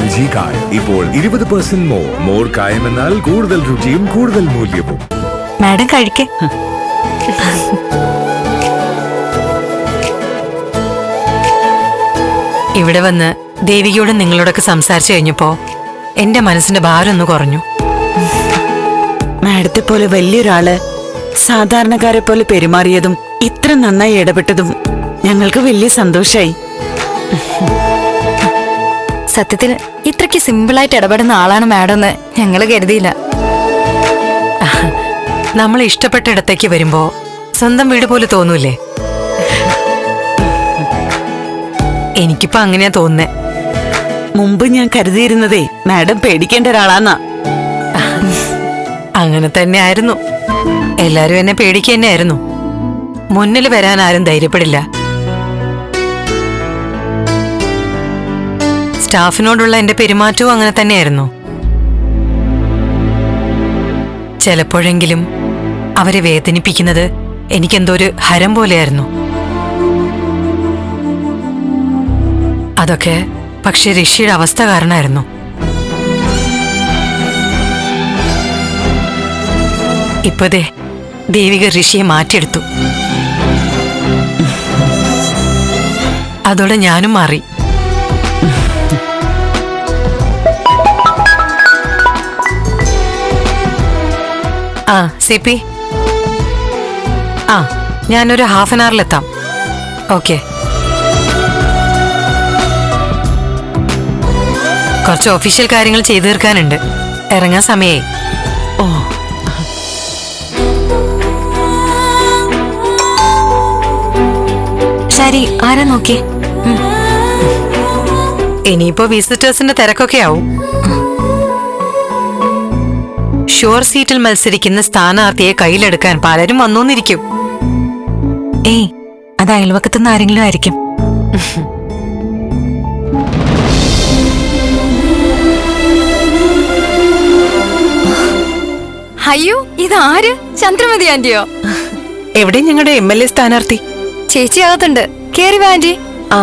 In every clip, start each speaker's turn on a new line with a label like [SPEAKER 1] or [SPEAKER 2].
[SPEAKER 1] L G കായം. ഇപ്പോൾ ഇരുപത് പെർസെന്റ് മോർ മോർ കായം എന്നാൽ കൂടുതൽ രുചിയും കൂടുതൽ മൂല്യവും.
[SPEAKER 2] മാഡം കഴിക്കേ. ഇവിടെ വന്ന് ദേവികയോട് നിങ്ങളോടൊക്കെ സംസാരിച്ചു കഴിഞ്ഞപ്പോ എന്റെ മനസ്സിന്റെ ഭാരം ഒന്ന് കുറഞ്ഞു.
[SPEAKER 3] മാഡത്തെ പോലെ വലിയൊരാൾ സാധാരണക്കാരെ പോലെ പെരുമാറിയതും ഇത്ര നന്നായി ഇടപെട്ടതും ഞങ്ങൾക്ക് വലിയ സന്തോഷായി.
[SPEAKER 4] സത്യത്തിൽ ഇത്രയ്ക്ക് സിമ്പിളായിട്ട് ഇടപെടുന്ന ആളാണ് മാഡം എന്ന് ഞങ്ങൾ കരുതിയില്ല.
[SPEAKER 2] നമ്മൾ ഇഷ്ടപ്പെട്ട ഇടത്തേക്ക് വരുമ്പോ സ്വന്തം വീട് പോലെ തോന്നൂലേ? എനിക്കിപ്പോ അങ്ങനെയാ തോന്നുന്നേ.
[SPEAKER 3] മുമ്പ് ഞാൻ കരുതിയിരുന്നതേ മാഡം പേടിക്കേണ്ട ഒരാളാന്നാ.
[SPEAKER 2] അങ്ങനെ തന്നെ ആയിരുന്നു. എല്ലാരും എന്നെ പേടിക്കുക തന്നെയായിരുന്നു മുന്നിൽ വരാൻ ആരും ധൈര്യപ്പെടില്ല. സ്റ്റാഫിനോടുള്ള എന്റെ പെരുമാറ്റവും അങ്ങനെ തന്നെയായിരുന്നു. ചിലപ്പോഴെങ്കിലും അവരെ വേദനിപ്പിക്കുന്നത് എനിക്കെന്തോ ഒരു ഹരം പോലെയായിരുന്നു. അതൊക്കെ പക്ഷെ ഋഷിയുടെ അവസ്ഥ കാരണമായിരുന്നു. ഇപ്പതേ ദേവിക ഋഷിയെ മാറ്റിയെടുത്തു. അതോടെ ഞാനും മാറി. ആ സി പി ആ ഞാനൊരു ഹാഫ് ആൻ അവറിലെത്താം ഓക്കെ കുറച്ച് ഒഫീഷ്യൽ കാര്യങ്ങൾ ചെയ്തു തീർക്കാനുണ്ട്. ഇറങ്ങാൻ സമയായി.
[SPEAKER 3] ഓ.
[SPEAKER 4] ശരി ആരാ നോക്കിയേ?
[SPEAKER 2] ഇനിയിപ്പോ വിസിറ്റേഴ്സിന്റെ തിരക്കൊക്കെ ആവും. ഷുവർ സീറ്റിൽ മത്സരിക്കുന്ന സ്ഥാനാർത്ഥിയെ കയ്യിലെടുക്കാൻ പലരും വന്നോന്നിരിക്കും.
[SPEAKER 4] ഏയ് അത് അയൽവക്കത്തുനിന്ന് ആരെങ്കിലും ആയിരിക്കും. അയ്യോ ഇതാര്? ചന്ദ്രമതി ആന്റിയോ?
[SPEAKER 5] എവിടെ ഞങ്ങളുടെ എം എൽ എ സ്ഥാനാർത്ഥി?
[SPEAKER 4] ചേച്ചി അകത്തുണ്ട്. കേറി വാ ആന്റി.
[SPEAKER 5] ആ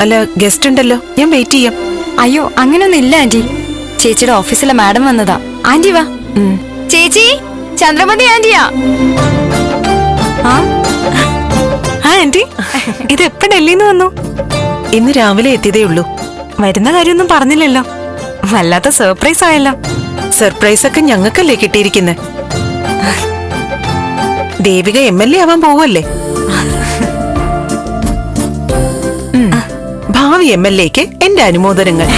[SPEAKER 5] അല്ല ഗസ്റ്റ് ഉണ്ടല്ലോ. ഞാൻ വെയിറ്റ് ചെയ്യാം.
[SPEAKER 4] അയ്യോ അങ്ങനൊന്നും ഇല്ല ആന്റി. ചേച്ചിയുടെ ഓഫീസിലെ മാഡം വന്നതാ. ആന്റി വാ. ചേച്ചി ചന്ദ്രമതി ആന്റിയാ.
[SPEAKER 2] ആന്റി. ഇത് എപ്പോ ഡൽഹിന്ന് വന്നു?
[SPEAKER 5] ഇന്ന് രാവിലെ എത്തിയതേ ഉള്ളൂ.
[SPEAKER 2] വരുന്ന കാര്യമൊന്നും പറഞ്ഞില്ലല്ലോ. വല്ലാത്ത സർപ്രൈസ് ആയല്ലോ.
[SPEAKER 5] സർപ്രൈസ് ഒക്കെ ഞങ്ങൾക്കല്ലേ കിട്ടിയിരിക്കുന്നത് ദേവിക എം എൽ എ ആവാൻ പോവല്ലേ ഭാവി എം എൽ എക്ക് എന്റെ അനുമോദനങ്ങൾ.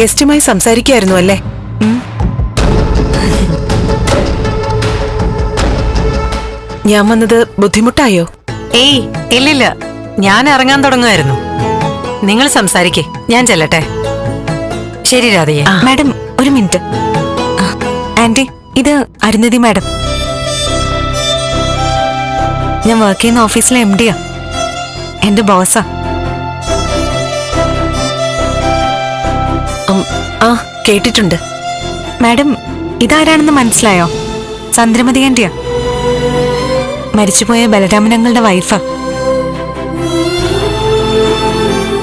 [SPEAKER 5] ഗസ്റ്റുമായി സംസാരിക്കായിരുന്നു അല്ലേ? ഞാൻ വന്നത് ബുദ്ധിമുട്ടായോ?
[SPEAKER 2] ഏയ് ഇല്ലില്ല. ഞാൻ ഇറങ്ങാൻ തുടങ്ങുമായിരുന്നു. നിങ്ങൾ സംസാരിക്കേ. ഞാൻ ചെല്ലട്ടെ. ശരി രാധയെ
[SPEAKER 4] മാഡം ഒരു മിനിറ്റ്. ആന്റി ഇത് അരുന്ധതി മാഡം. ഞാൻ വർക്ക് ചെയ്യുന്ന ഓഫീസിലെ എം ഡിയാ എന്റെ ബോസാ.
[SPEAKER 5] കേട്ടിട്ടുണ്ട്.
[SPEAKER 4] മാഡം ഇതാരാണെന്ന് മനസ്സിലായോ? ചന്ദ്രമതി ആന്റിയാ മരിച്ചുപോയ ബലരാമനങ്ങളുടെ വൈഫാ.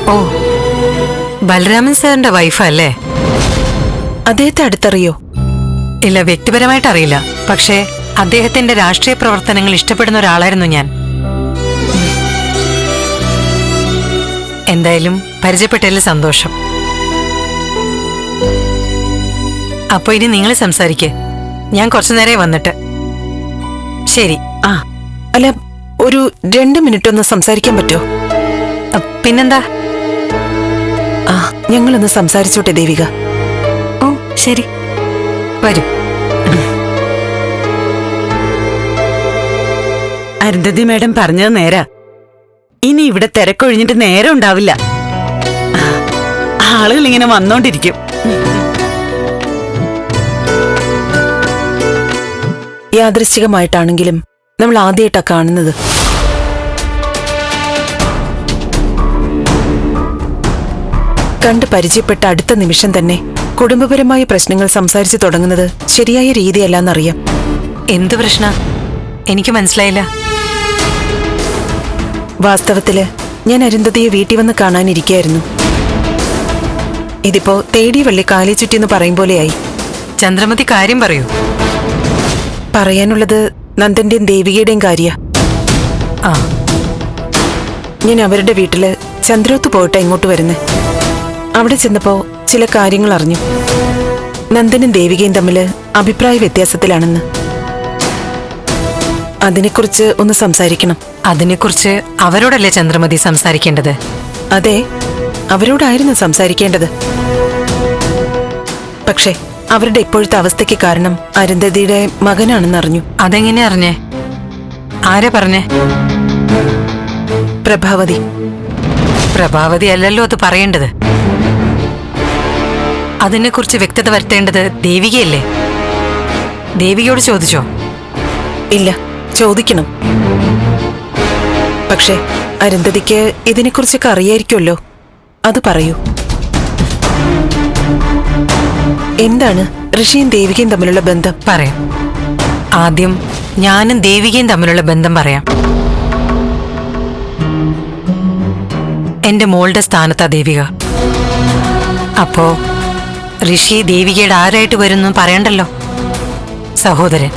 [SPEAKER 2] ഓ ബലരാമൻ സാറിന്റെ വൈഫല്ലേ
[SPEAKER 5] അദ്ദേഹത്തെ അടുത്തറിയോ?
[SPEAKER 2] ഇല്ല വ്യക്തിപരമായിട്ട് അറിയില്ല. പക്ഷേ അദ്ദേഹത്തിന്റെ രാഷ്ട്രീയ പ്രവർത്തനങ്ങൾ ഇഷ്ടപ്പെടുന്ന ഒരാളായിരുന്നു ഞാൻ. എന്തായാലും പരിചയപ്പെട്ടതിൽ സന്തോഷം. അപ്പൊ ഇനി നിങ്ങൾ സംസാരിക്കേ. ഞാൻ കുറച്ചു നേരെ വന്നിട്ട്. ശരി.
[SPEAKER 5] ആ അല്ല ഒരു രണ്ട് മിനിറ്റ് ഒന്ന് സംസാരിക്കാൻ പറ്റുമോ
[SPEAKER 2] അ, പിന്നെന്താ?
[SPEAKER 5] ആ ഞങ്ങളൊന്ന് സംസാരിച്ചോട്ടെ ദേവിക.
[SPEAKER 4] ഓ ശരി.
[SPEAKER 2] വരൂ.
[SPEAKER 3] അരുന്ധതി മാഡം പറഞ്ഞത് നേരാ. ഇനി ഇവിടെ തിരക്കൊഴിഞ്ഞിട്ട് നേരം ഉണ്ടാവില്ല. ആളുകൾ ഇങ്ങനെ വന്നോണ്ടിരിക്കും.
[SPEAKER 5] യാദൃശ്ചികമായിട്ടാണെങ്കിലും നമ്മൾ ആദ്യമായിട്ടാ കാണുന്നത്. കണ്ട് പരിചയപ്പെട്ട അടുത്ത നിമിഷം തന്നെ കുടുംബപരമായ പ്രശ്നങ്ങൾ സംസാരിച്ചു തുടങ്ങുന്നത് ശരിയായ രീതിയല്ലെന്നറിയാം.
[SPEAKER 2] എന്ത് പ്രശ്ന? എനിക്ക് മനസ്സിലായില്ല.
[SPEAKER 5] വാസ്തവത്തിൽ ഞാൻ അരുന്ധതിയെ വീട്ടിൽ വന്ന് കാണാനിരിക്കായിരുന്നു. ഇതിപ്പോ തേടി വള്ളി കാലി ചുറ്റിന്ന് പറയും പോലെയായി
[SPEAKER 2] ചന്ദ്രമതി കാര്യം പറയൂ.
[SPEAKER 5] പറയാനുള്ളത് നന്ദന്റെയും ദേവികയുടെയും കാര്യ.
[SPEAKER 2] ആ.
[SPEAKER 5] ഞാൻ അവരുടെ വീട്ടിൽ ചന്ദ്രോത്ത് പോയിട്ട് ഇങ്ങോട്ട് വരുന്നേ. അവിടെ ചെന്നപ്പോ ചില കാര്യങ്ങൾ അറിഞ്ഞു. നന്ദനും ദേവികയും തമ്മിൽ അഭിപ്രായ വ്യത്യാസത്തിലാണെന്ന്. അതിനെക്കുറിച്ച് ഒന്ന് സംസാരിക്കണം.
[SPEAKER 2] അതിനെക്കുറിച്ച് അവരോടല്ലേ ചന്ദ്രമതി സംസാരിക്കേണ്ടത്?
[SPEAKER 5] അതെ അവരോടായിരുന്നു സംസാരിക്കേണ്ടത്. പക്ഷേ അവരുടെ ഇപ്പോഴത്തെ അവസ്ഥയ്ക്ക് കാരണം അരുന്ധതിയുടെ മകനാണെന്ന് അറിഞ്ഞു
[SPEAKER 2] അതെങ്ങനെ അറിഞ്ഞേ? ആരെ പറഞ്ഞേ?
[SPEAKER 5] പ്രഭാവതി.
[SPEAKER 2] പ്രഭാവതി അല്ലല്ലോ അത് പറയേണ്ടത്. അതിനെക്കുറിച്ച് വ്യക്തത വരുത്തേണ്ടത് ദേവികയല്ലേ? ദേവികയോട് ചോദിച്ചോ?
[SPEAKER 5] ഇല്ല ചോദിക്കണം. പക്ഷേ അരുന്ധതിക്ക് ഇതിനെക്കുറിച്ചൊക്കെ അറിയായിരിക്കുമല്ലോ. അത് പറയൂ. എന്താണ് ഋഷിയും ദേവികയും തമ്മിലുള്ള ബന്ധം?
[SPEAKER 2] പറയാം. ആദ്യം ഞാനും ദേവികയും തമ്മിലുള്ള ബന്ധം പറയാം. എന്റെ മോളുടെ സ്ഥാനത്താ ദേവിക. അപ്പോ ഋഷി ദേവികയുടെ ആരായിട്ട് വരുന്നു പറയണ്ടല്ലോ? സഹോദരൻ.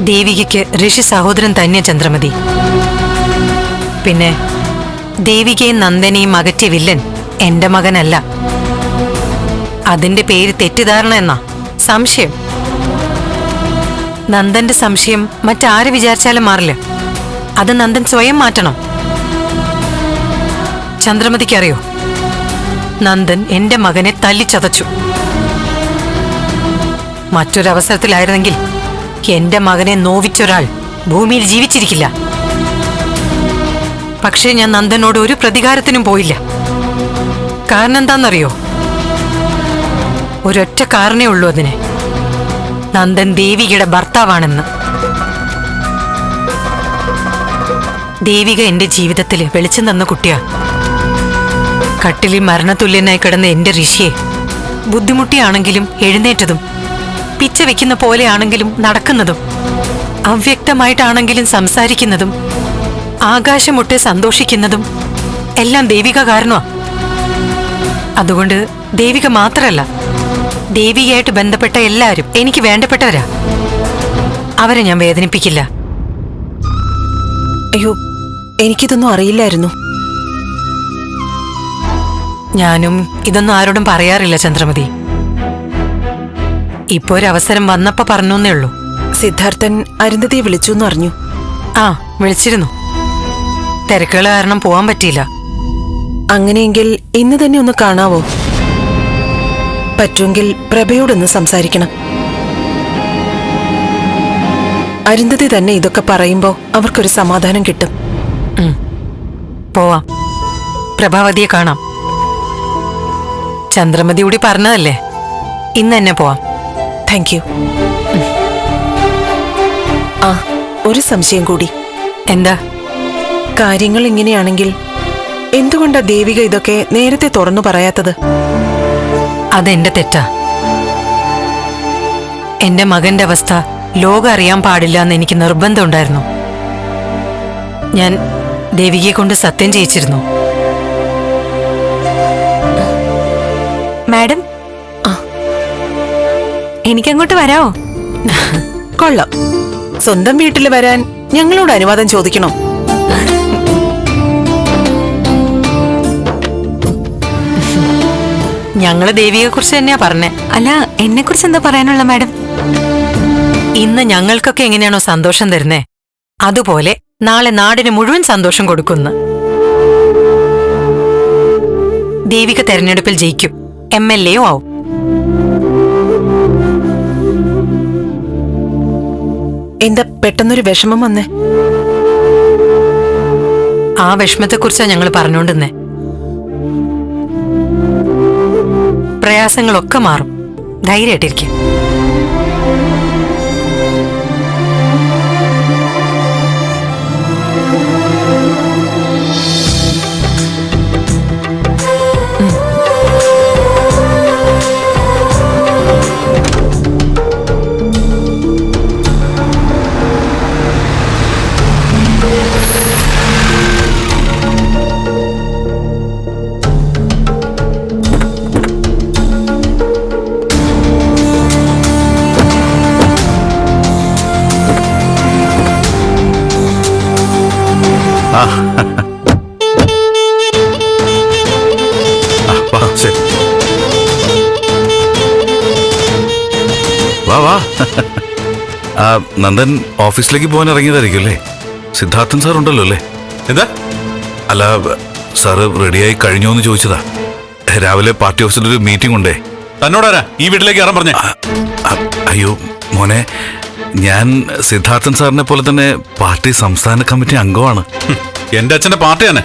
[SPEAKER 2] ദേവികയ്ക്ക് ഋഷി സഹോദരൻ തന്നെ ചന്ദ്രമതി. പിന്നെ ദേവികയും നന്ദനെയും അകറ്റിയ വില്ലൻ എന്റെ മകനല്ല. അതിന്റെ പേര് തെറ്റിദ്ധാരണ എന്നാ? സംശയം. നന്ദന്റെ സംശയം മറ്റാര് വിചാരിച്ചാലും മാറില്ല. അത് നന്ദൻ സ്വയം മാറ്റണം. ചന്ദ്രമതിക്കറിയോ? നന്ദൻ എന്റെ മകനെ തല്ലിച്ചതച്ചു. മറ്റൊരവസരത്തിലായിരുന്നെങ്കിൽ എന്റെ മകനെ നോവിച്ചൊരാൾ ഭൂമിയിൽ ജീവിച്ചിരിക്കില്ല. പക്ഷേ ഞാൻ നന്ദനോട് ഒരു പ്രതികാരത്തിനും പോയില്ല. കാരണം എന്താണെന്നറിയോ ഒരൊറ്റ കാരണേ ഉള്ളൂ അതിന്. നന്ദൻ ദേവികയുടെ ഭർത്താവാണെന്ന്. ദേവിക എന്റെ ജീവിതത്തിൽ വെളിച്ചം തന്ന കുട്ടിയാ. കട്ടിലിൽ മരണതുല്യനായി കിടന്ന എന്റെ ഋഷിയെ ബുദ്ധിമുട്ടിയാണെങ്കിലും എഴുന്നേറ്റതും പിച്ച വെക്കുന്ന പോലെയാണെങ്കിലും നടക്കുന്നതും അവ്യക്തമായിട്ടാണെങ്കിലും സംസാരിക്കുന്നതും ആകാശമൊട്ടെ സന്തോഷിക്കുന്നതും എല്ലാം ദേവിക കാരണമാ അതുകൊണ്ട് ദേവിക മാത്രല്ല ദേവികയായിട്ട് ബന്ധപ്പെട്ട എല്ലാവരും എനിക്ക് വേണ്ടപ്പെട്ടവരാ. അവരെ ഞാൻ വേദനിപ്പിക്കില്ല.
[SPEAKER 5] അയ്യോ എനിക്കിതൊന്നും അറിയില്ലായിരുന്നു.
[SPEAKER 2] ഞാനും ഇതൊന്നും ആരോടും പറയാറില്ല ചന്ദ്രമതി. ഇപ്പോ ഒരു അവസരം പറഞ്ഞു എന്നേ ഉള്ളൂ.
[SPEAKER 5] സിദ്ധാർത്ഥൻ അരുന്ധതിയെ വിളിച്ചു എന്ന് അറിഞ്ഞു.
[SPEAKER 2] ആ വിളിച്ചിരുന്നു. തിരക്കുകൾ കാരണം പോവാൻ പറ്റിയില്ല.
[SPEAKER 5] അങ്ങനെയെങ്കിൽ ഇന്ന് തന്നെ ഒന്ന് കാണാവോ? പറ്റുമെങ്കിൽ പ്രഭയോടൊന്ന് സംസാരിക്കണം. അരുന്ധതി തന്നെ ഇതൊക്കെ പറയുമ്പോ അവർക്കൊരു സമാധാനം കിട്ടും.
[SPEAKER 2] പോവാം. പ്രഭാവതിയെ കാണാം. ചന്ദ്രമതി കൂടി പറഞ്ഞതല്ലേ? ഇന്ന് തന്നെ പോവാം.
[SPEAKER 5] താങ്ക് യു ആ ഒരു സംശയം കൂടി.
[SPEAKER 2] എന്താ?
[SPEAKER 5] കാര്യങ്ങൾ ഇങ്ങനെയാണെങ്കിൽ എന്തുകൊണ്ടാ ദേവിക ഇതൊക്കെ നേരത്തെ തുറന്നു പറയാത്തത്?
[SPEAKER 2] അതെന്റെ തെറ്റാ. എന്റെ മകന്റെ അവസ്ഥ ലോകം അറിയാൻ പാടില്ല എന്ന് എനിക്ക് നിർബന്ധമുണ്ടായിരുന്നു. ഞാൻ ദേവികയെ കൊണ്ട് സത്യം ചെയ്യിച്ചിരുന്നു.
[SPEAKER 4] മാഡം എനിക്കങ്ങോട്ട് വരാമോ
[SPEAKER 5] കൊള്ളാം. സ്വന്തം വീട്ടിൽ വരാൻ ഞങ്ങളോട് അനുവാദം ചോദിക്കണോ?
[SPEAKER 2] ഞങ്ങൾ ദേവിയെ കുറിച്ച് തന്നെയാ പറഞ്ഞേ.
[SPEAKER 4] അല്ല എന്നെ കുറിച്ച് എന്താ പറയാനുള്ള മാഡം?
[SPEAKER 2] ഇന്ന് ഞങ്ങൾക്കൊക്കെ എങ്ങനെയാണോ സന്തോഷം തരുന്നേ? അതുപോലെ നാളെ നാടിന് മുഴുവൻ സന്തോഷം കൊടുക്കുന്നു. ദേവിക തെരഞ്ഞെടുപ്പിൽ ജയിക്കും. എം എൽ എയും ആവും.
[SPEAKER 5] എന്താ പെട്ടെന്നൊരു വിഷമം വന്നേ?
[SPEAKER 2] ആ വിഷമത്തെക്കുറിച്ചാണ് ഞങ്ങൾ പറഞ്ഞുകൊണ്ടിരുന്നേ പ്രയാസങ്ങളൊക്കെ മാറും. ധൈര്യമായിട്ടിരിക്കും.
[SPEAKER 6] ആ നന്ദൻ ഓഫീസിലേക്ക് പോകാൻ ഇറങ്ങിയതായിരിക്കും അല്ലേ? സിദ്ധാർത്ഥൻ സാർ ഉണ്ടല്ലോ അല്ലേ?
[SPEAKER 7] എന്താ?
[SPEAKER 6] അല്ല സാറ് റെഡിയായി കഴിഞ്ഞോ എന്ന് ചോദിച്ചതാ. രാവിലെ പാർട്ടി ഓഫീസിൽ ഒരു മീറ്റിംഗ് ഉണ്ടേ.
[SPEAKER 7] തന്നോടാരാ? ഈ വീട്ടിലേക്ക് ഇറങ്ങാൻ പറഞ്ഞേ.
[SPEAKER 6] അയ്യോ മോനെ ഞാൻ സിദ്ധാർത്ഥൻ സാറിനെ പോലെ തന്നെ പാർട്ടി സംസ്ഥാന കമ്മിറ്റി അംഗമാണ്.
[SPEAKER 7] എന്റെ അച്ഛന്റെ പാർട്ടിയാണ്.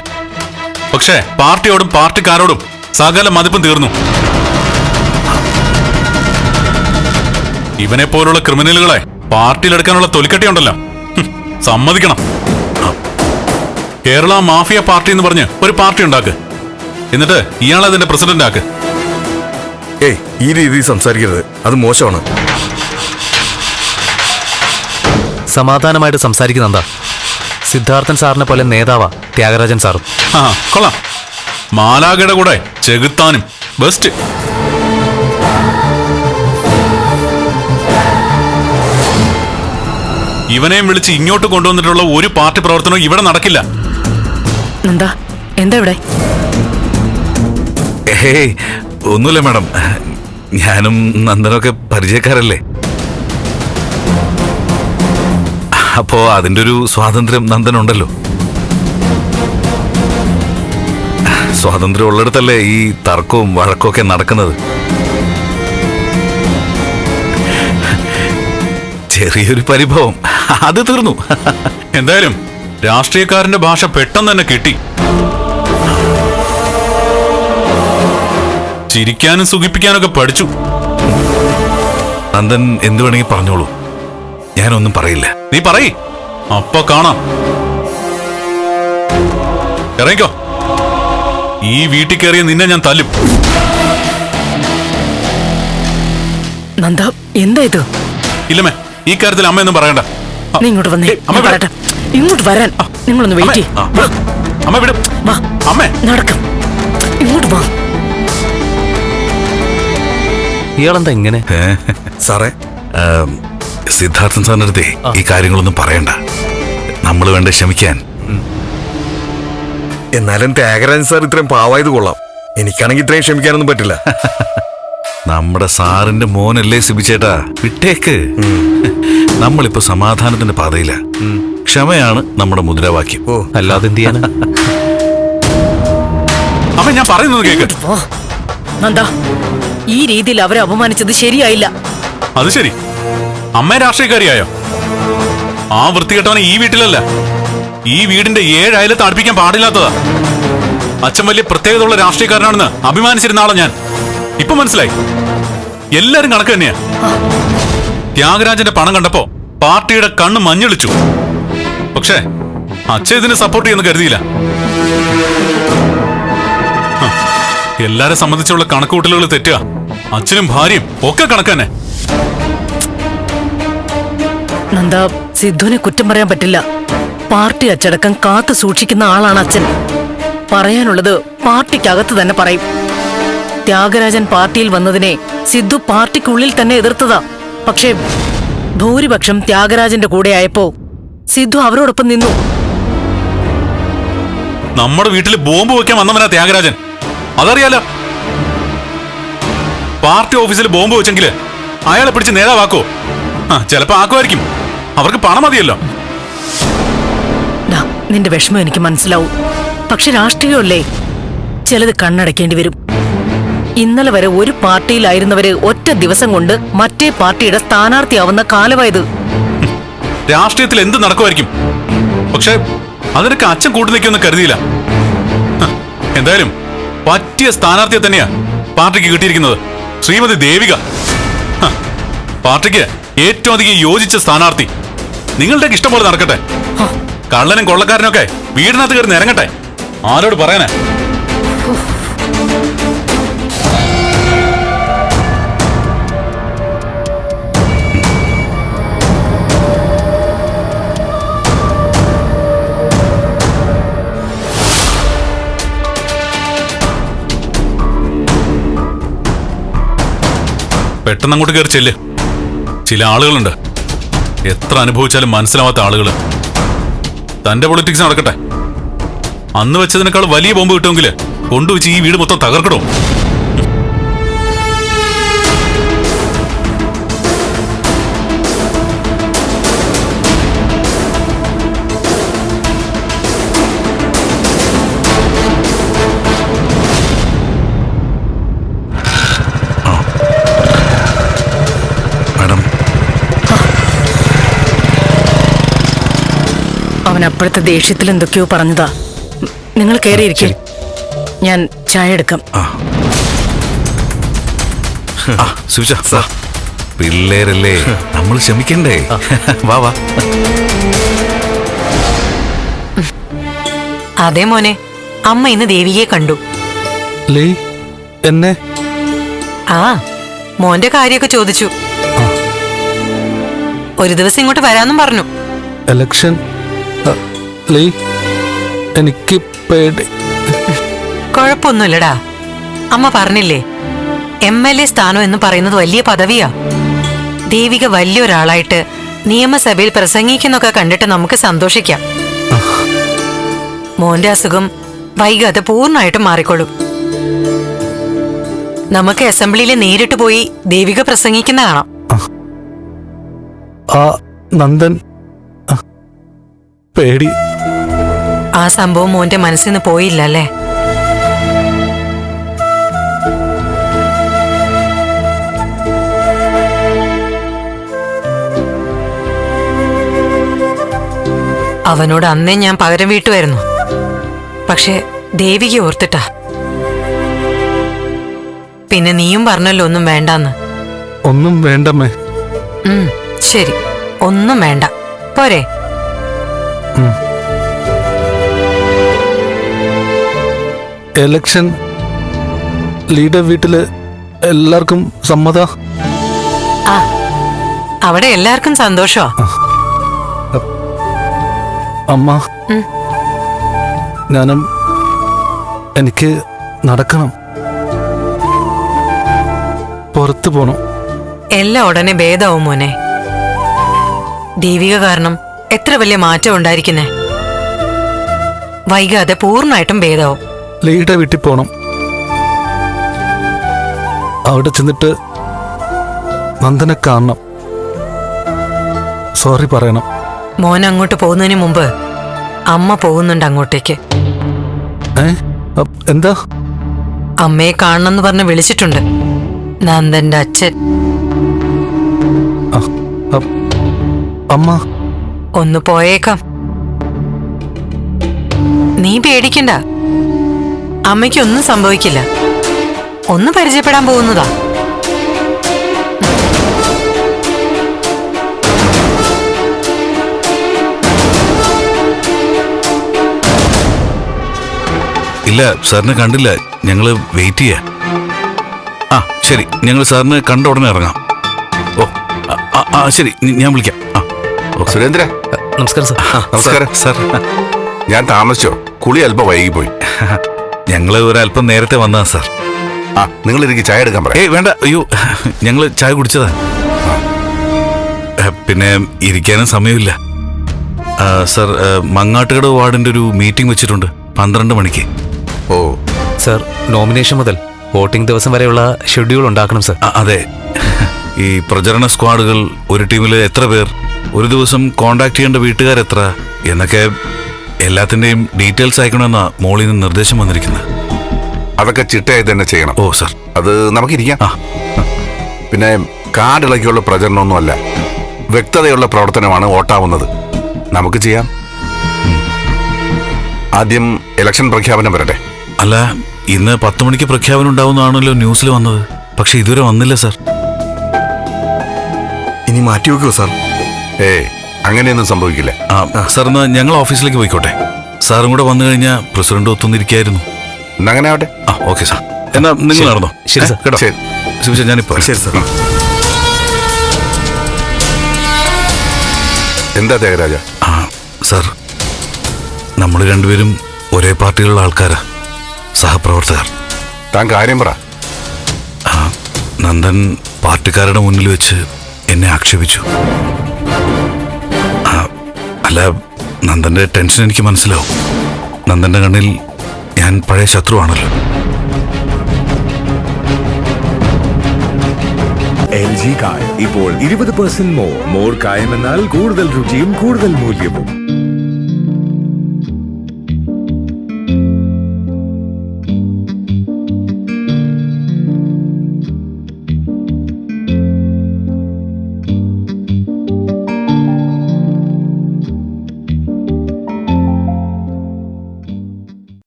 [SPEAKER 7] പക്ഷേ പാർട്ടിയോടും പാർട്ടിക്കാരോടും സകല മതിപ്പും തീർന്നു. ഇവനെ പോലുള്ള ക്രിമിനലുകളെ പാർട്ടിയിലെടുക്കാനുള്ള തൊലിക്കട്ടി ഉണ്ടല്ലോ ഹും, സമ്മതിക്കണം. കേരള മാഫിയ പാർട്ടി എന്ന് പറഞ്ഞ് ഒരു പാർട്ടി ഉണ്ടാക്ക്. എന്നിട്ട് ഇയാളെ അതിന്റെ പ്രസിഡന്റ് ആക്ക്.
[SPEAKER 8] ഏയ് ഈ രീതിയിൽ സംസാരിക്കരുത്. അത് മോശമാണ്.
[SPEAKER 9] സമാധാനമായിട്ട് സംസാരിക്കുന്ന എന്താ? സിദ്ധാർത്ഥൻ സാറിനെ പോലെ നേതാവാ ത്യാഗരാജൻ സാറും.
[SPEAKER 7] ആ കൊള്ളാം. മാലാഖയുടെ കൂടെ ചെകുത്താനും. ബെസ്റ്റ് ഇവനെയും വിളിച്ച് ഇങ്ങോട്ട് കൊണ്ടുവന്നിട്ടുള്ള ഒരു പാർട്ടി പ്രവർത്തനവും ഇവിടെ നടക്കില്ല.
[SPEAKER 10] എന്താ? എന്താ ഇവിടെ?
[SPEAKER 6] ഒന്നുമില്ല മാഡം. ഞാനും നന്ദനൊക്കെ പരിചയക്കാരല്ലേ? അപ്പോ അതിന്റെ ഒരു സ്വാതന്ത്ര്യം നന്ദനുണ്ടല്ലോ. സ്വാതന്ത്ര്യം ഉള്ളിടത്തല്ലേ ഈ തർക്കവും വഴക്കവും ഒക്കെ നടക്കുന്നത്? ചെറിയൊരു പരിഭവം. അത് തീർന്നു.
[SPEAKER 7] എന്തായാലും രാഷ്ട്രീയക്കാരന്റെ ഭാഷ പെട്ടെന്ന് തന്നെ കിട്ടി. ചിരിക്കാനും സുഖിപ്പിക്കാനൊക്കെ പഠിച്ചു.
[SPEAKER 6] നന്ദൻ എന്തു വേണമെങ്കിൽ പറഞ്ഞോളൂ. ഞാനൊന്നും പറയില്ല.
[SPEAKER 7] നീ പറയ്. അപ്പൊ കാണാം. ഇറങ്ങിക്കോ. ഈ വീട്ടിൽ കയറിയ നിന്നെ ഞാൻ തല്ലും.
[SPEAKER 10] നന്ദ എന്താ ഇത്?
[SPEAKER 7] ഇല്ലമ്മേ. ഈ കാര്യത്തിൽ അമ്മയൊന്നും പറയണ്ട.
[SPEAKER 10] നീ ഇങ്ങോട്ട് വന്നേ.
[SPEAKER 7] അമ്മ.
[SPEAKER 10] പറയട്ടെ ഇങ്ങോട്ട് വരാൻ. നിങ്ങളൊന്ന് വെയിറ്റ്
[SPEAKER 7] അമ്മേ, അമ്മ വിടും
[SPEAKER 10] വാ.
[SPEAKER 7] അമ്മേ.
[SPEAKER 10] നടക്കാം. ഇങ്ങോട്ട് വാ.
[SPEAKER 9] ഇയാളെന്താ ഇങ്ങനെ?
[SPEAKER 8] സാറേ
[SPEAKER 6] സിദ്ധാർത്ഥൻ സാറിന്റെ അടുത്തേ ഈ കാര്യങ്ങളൊന്നും പറയണ്ട. നമ്മൾ വേണ്ട ക്ഷമിക്കാൻ.
[SPEAKER 8] എന്നാലും ത്യാഗരാജൻ സാർ ഇത്രയും പാവായത് കൊള്ളാം. എനിക്കാണെങ്കിൽ ഇത്രയും ക്ഷമിക്കാനൊന്നും പറ്റില്ല.
[SPEAKER 6] നമ്മുടെ സാറിന്റെ മോനല്ലേ സിബിച്ചേട്ടാ വിട്ടേക്ക്. നമ്മളിപ്പോ സമാധാനത്തിന്റെ പാതയില. ക്ഷമയാണ് നമ്മുടെ മുദ്രാവാക്യം.
[SPEAKER 8] ഓ.
[SPEAKER 9] അല്ലാതെ എന്ത് ചെയ്യാനാ?
[SPEAKER 7] അമ്മ ഞാൻ പറയുന്നത് കേക്ക്.
[SPEAKER 10] നന്ദ. ഈ രീതിയിൽ അവരെ അപമാനിച്ചത് ശരിയായില്ല.
[SPEAKER 7] അത് ശരി. അമ്മ രാഷ്ട്രീയക്കാരിയായോ? ആ വൃത്തികെട്ടവനെ ഈ വീട്ടിലല്ല. ഈ വീടിന്റെ ഏഴായാലും തടിപ്പിക്കാൻ പാടില്ലാത്തതാ. അച്ഛൻ വലിയ പ്രത്യേകതയുള്ള രാഷ്ട്രീയക്കാരനാണെന്ന് അഭിമാനിച്ചിരുന്ന ആളാ ഞാൻ. ഇപ്പൊ മനസ്സിലായി. എല്ലാരും കണക്ക് തന്നെയാ. ത്യാഗരാജന്റെ പണം കണ്ടപ്പോ പാർട്ടിയുടെ കണ്ണ് മഞ്ഞളിച്ചു. പക്ഷേ അച്ഛൻ ഇതിനെ സപ്പോർട്ട് ചെയ്യുന്ന കരുതിയില്ല. എല്ലാരെ സംബന്ധിച്ചുള്ള കണക്കുകൂട്ടലുകൾ തെറ്റുക. അച്ഛനും ഭാര്യയും ഒക്കെ കണക്ക് തന്നെ.
[SPEAKER 10] നന്ദ സിദ്ധുവിനെ കുറ്റം പറയാൻ പറ്റില്ല. പാർട്ടി അച്ചടക്കം കാത്തു സൂക്ഷിക്കുന്ന ആളാണ് അച്ഛൻ. പറയാനുള്ളത് പാർട്ടിക്കകത്ത് തന്നെ പറയും. ത്യാഗരാജൻ പാർട്ടിയിൽ വന്നതിനെ സിദ്ധു പാർട്ടിക്കുള്ളിൽ തന്നെ എതിർത്തതാ. പക്ഷേ ഭൂരിപക്ഷം ത്യാഗരാജന്റെ കൂടെ ആയപ്പോ സിദ്ധു അവരോടൊപ്പം നിന്നു.
[SPEAKER 7] നമ്മുടെ വീട്ടിൽ ബോംബ് വെക്കാൻ വന്നവനാ ത്യാഗരാജൻ. അതറിയാലോ? പാർട്ടി ഓഫീസിൽ ബോംബ് വെച്ചെങ്കിൽ അയാളെ പിടിച്ച് നേതാവാക്കോ? ആ ചിലപ്പോ ആക്കുമായിരിക്കും. അവർക്ക് പണം മതിയല്ലോ.
[SPEAKER 10] നിന്റെ വിഷമം എനിക്ക് മനസ്സിലാവും. പക്ഷെ രാഷ്ട്രീയമല്ലേ? ചിലത് കണ്ണടയ്ക്കേണ്ടി വരും. ഇന്നലെ വരെ ഒരു പാർട്ടിയിലായിരുന്നവര് ഒറ്റ ദിവസം കൊണ്ട് മറ്റേ പാർട്ടിയുടെ സ്ഥാനാർത്ഥിയാവുന്ന കാലമായത്.
[SPEAKER 7] രാഷ്ട്രീയത്തിൽ എന്ത് നടക്കുമായിരിക്കും? പക്ഷെ അതിനൊക്കെ അച്ഛൻ കൂട്ടു നിൽക്കുമെന്ന് കരുതിയില്ല. എന്തായാലും പറ്റിയ സ്ഥാനാർത്ഥിയെ തന്നെയാ പാർട്ടിക്ക് കിട്ടിയിരിക്കുന്നത്. ശ്രീമതി ദേവിക. പാർട്ടിക്ക് ഏറ്റവും അധികം യോജിച്ച സ്ഥാനാർത്ഥി. നിങ്ങളുടെ ഇഷ്ടം പോലെ നടക്കട്ടെ. കള്ളനും കൊള്ളക്കാരനൊക്കെ വീടിനകത്ത് കയറി നിരങ്ങട്ടെ. ആരോട് പറയാനാ? പെട്ടെന്ന് അങ്ങോട്ട് കയറി ചെല്ല് ചില ആളുകളുണ്ട്. എത്ര അനുഭവിച്ചാലും മനസ്സിലാവാത്ത ആളുകൾ തന്റെ പൊളിറ്റിക്സ് നടക്കട്ടെ. അന്ന് വെച്ചതിനേക്കാൾ വലിയ ബോംബ് കിട്ടുമെങ്കിൽ കൊണ്ടുവച്ച് ഈ വീട് മൊത്തം തകർക്കണോ?
[SPEAKER 5] അവൻ അപ്പോഴത്തെ ദേഷ്യത്തിൽ എന്തൊക്കെയോ പറഞ്ഞതാ. നിങ്ങൾ കയറിയിരിക്കും ഞാൻ ചായ എടുക്കാം.
[SPEAKER 6] സുജ വാ പിള്ളേരല്ലേ നമ്മൾ ക്ഷമിക്കണ്ടേ. വാ വാ.
[SPEAKER 2] അതെ മോനെ അമ്മ ഇന്ന് ദേവിയെ കണ്ടു.
[SPEAKER 11] ലേ എന്നെ?
[SPEAKER 2] ആ മോന്റെ കാര്യമൊക്കെ ചോദിച്ചു. ഒരു ദിവസം ഇങ്ങോട്ട് വരാന്നും പറഞ്ഞു.
[SPEAKER 11] എലക്ഷൻ ലേ എനിക്ക് പേടി.
[SPEAKER 2] കുഴപ്പമൊന്നുമില്ലടാ. അമ്മ പറഞ്ഞില്ലേ എം എൽ എ സ്ഥാനം എന്ന് പറയുന്നത് വലിയ പദവിയാ. ദേവിക വലിയൊരാളായിട്ട് നിയമസഭയിൽ പ്രസംഗിക്കുന്നൊക്കെ കണ്ടിട്ട് നമുക്ക് സന്തോഷിക്കാം. മോന്റെ അസുഖം വൈകാതെ പൂർണമായിട്ടും മാറിക്കൊള്ളും നമുക്ക് അസംബ്ലിയിൽ നേരിട്ട് പോയി ദേവിക പ്രസംഗിക്കുന്ന കാണാം.
[SPEAKER 11] ആ നന്ദൻ. പേടി.
[SPEAKER 2] ആ സംഭവം മോന്റെ മനസ്സിൽ നിന്ന് പോയില്ല അല്ലേ അവനോട് അന്നേ ഞാൻ പകരം വീട്ടുമായിരുന്നു. പക്ഷെ ദേവിക ഓർത്തിട്ടാ. പിന്നെ നീയും പറഞ്ഞല്ലോ ഒന്നും വേണ്ടാന്ന്.
[SPEAKER 11] ഒന്നും വേണ്ടമ്മേ.
[SPEAKER 2] ശരി. ഒന്നും വേണ്ട. പോരെ.
[SPEAKER 11] എലക്ഷൻ ലീഡർ വീട്ടിൽ എല്ലാവർക്കും സമ്മത.
[SPEAKER 2] അവിടെ എല്ലാവർക്കും സന്തോഷോ?
[SPEAKER 11] അമ്മ. ഞാനും എനിക്ക് നടക്കണം. പുറത്തു പോണം.
[SPEAKER 2] എല്ലാം ഉടനെ ഭേദാവും മോനെ. ദീപിക കാരണം എത്ര വലിയ മാറ്റം ഉണ്ടായിരിക്കുന്നേ? വൈകാതെ പൂർണമായിട്ടും ഭേദാവും.
[SPEAKER 11] ലീഡർ വീട്ടിൽ പോകണം അവിടെ ചെന്നിട്ട് നന്ദനെ കാണണം. സോറി പറയണം.
[SPEAKER 2] മോൻ അങ്ങോട്ട് പോകുന്നതിന് മുമ്പ് അമ്മ പോകുന്നുണ്ട് അങ്ങോട്ടേക്ക്.
[SPEAKER 11] ഏ? അപ്പ് എന്താ?
[SPEAKER 2] അമ്മയെ കാണണം എന്ന് പറഞ്ഞ് വിളിച്ചിട്ടുണ്ട്. നന്ദന്റെ അച്ഛൻ.
[SPEAKER 11] അ- അമ്മ.
[SPEAKER 2] ഒന്ന് പോയേക്കാം. നീ പേടിക്കണ്ട. അമ്മയ്ക്കൊന്നും സംഭവിക്കില്ല. ഒന്ന് പരിചയപ്പെടാൻ പോകുന്നതാ.
[SPEAKER 6] ഇല്ല സാറിനെ കണ്ടില്ല. ഞങ്ങൾ വെയിറ്റ് ചെയ്യാ. ആ ശരി. ഞങ്ങൾ സാറിന് കണ്ട ഉടനെ ഇറങ്ങാം. ഓ ആ, ശരി. ഞാൻ വിളിക്കാം. ആ.
[SPEAKER 12] സുരേന്ദ്ര.
[SPEAKER 11] നമസ്കാരം സാർ.
[SPEAKER 6] നമസ്കാരം. സാർ
[SPEAKER 12] ഞാൻ താമസിച്ചോ? കുളി അല്പം വൈകിപ്പോയി.
[SPEAKER 6] ഞങ്ങൾ ഒരല്പം നേരത്തെ വന്നതാ സാർ.
[SPEAKER 12] ആ നിങ്ങൾ എനിക്ക് ചായ എടുക്കാൻ പറയാം.
[SPEAKER 6] ഏയ് വേണ്ട. അയ്യോ ഞങ്ങൾ ചായ കുടിച്ചതാ. പിന്നെ ഇരിക്കാനും സമയമില്ല. സാർ മങ്ങാട്ടുകട വാർഡിന്റെ ഒരു മീറ്റിംഗ് വെച്ചിട്ടുണ്ട് പന്ത്രണ്ട് മണിക്ക്.
[SPEAKER 12] ഓ.
[SPEAKER 11] സാർ നോമിനേഷൻ മുതൽ വോട്ടിംഗ് ദിവസം വരെയുള്ള ഷെഡ്യൂൾ ഉണ്ടാക്കണം സാർ.
[SPEAKER 6] അതെ. ഈ പ്രചരണ സ്ക്വാഡുകൾ ഒരു ടീമിൽ എത്ര പേർ ഒരു ദിവസം കോണ്ടാക്ട് ചെയ്യേണ്ട വീട്ടുകാരെത്ര എന്നൊക്കെ എല്ലാത്തിന്റെയും ഡീറ്റെയിൽസ് അയക്കണമെന്നാ മോളിൽ നിന്ന് നിർദ്ദേശം വന്നിരിക്കുന്നത്.
[SPEAKER 12] അതൊക്കെ ചിട്ടയായി തന്നെ ചെയ്യണം.
[SPEAKER 6] ഓ സർ.
[SPEAKER 12] അത് നമുക്കിരിക്കാം.
[SPEAKER 6] ആ.
[SPEAKER 12] പിന്നെ കാടിളക്കിയുള്ള പ്രചരണമൊന്നുമല്ല വ്യക്തതയുള്ള പ്രവർത്തനമാണ് വോട്ടാവുന്നത്. നമുക്ക് ചെയ്യാം. ആദ്യം ഇലക്ഷൻ പ്രഖ്യാപനം വരട്ടെ.
[SPEAKER 6] അല്ല ഇന്ന് പത്ത് മണിക്ക് പ്രഖ്യാപനം ഉണ്ടാവുന്നതാണല്ലോ ന്യൂസിൽ വന്നത്. പക്ഷെ ഇതുവരെ വന്നില്ല സർ.
[SPEAKER 8] ഇനി മാറ്റി വെക്കുമോ സർ?
[SPEAKER 12] ഏ അങ്ങനെയൊന്നും സംഭവിക്കില്ല.
[SPEAKER 6] ആ സാർ എന്നാ ഞങ്ങൾ ഓഫീസിലേക്ക് പോയിക്കോട്ടെ. സാറും കൂടെ വന്നു കഴിഞ്ഞാൽ പ്രസിഡന്റ് ഒത്തുന്നിരിക്കായിരുന്നു
[SPEAKER 12] അങ്ങനെ ആവട്ടെ.
[SPEAKER 6] ആ ഓക്കെ സാർ. എന്നാ നിങ്ങൾ നടന്നോ?
[SPEAKER 11] ശരി, സാർ.
[SPEAKER 6] കേട്ടോ?
[SPEAKER 12] ശരി.
[SPEAKER 6] ഞാനിപ്പോ
[SPEAKER 8] ശരി സാർ.
[SPEAKER 12] എന്താ ത്യാഗരാജ?
[SPEAKER 6] ആ സാർ നമ്മൾ രണ്ടുപേരും ഒരേ പാർട്ടിയിലുള്ള ആൾക്കാരാ. സഹപ്രവർത്തകർ.
[SPEAKER 12] താൻ കാര്യം പറ.
[SPEAKER 6] നന്ദൻ പാർട്ടിക്കാരുടെ മുന്നിൽ വെച്ച് എന്നെ ആക്ഷേപിച്ചു. നന്ദന്റെ ടെൻഷൻ എനിക്ക് മനസ്സിലാവും. നന്ദന്റെ കണ്ണിൽ ഞാൻ പഴയ ശത്രുവാണല്ലോ.
[SPEAKER 1] ഇപ്പോൾ ഇരുപത് പെർസെന്റ് മോർ മോർ കായം എന്നാൽ കൂടുതൽ രുചിയും കൂടുതൽ മൂല്യവും.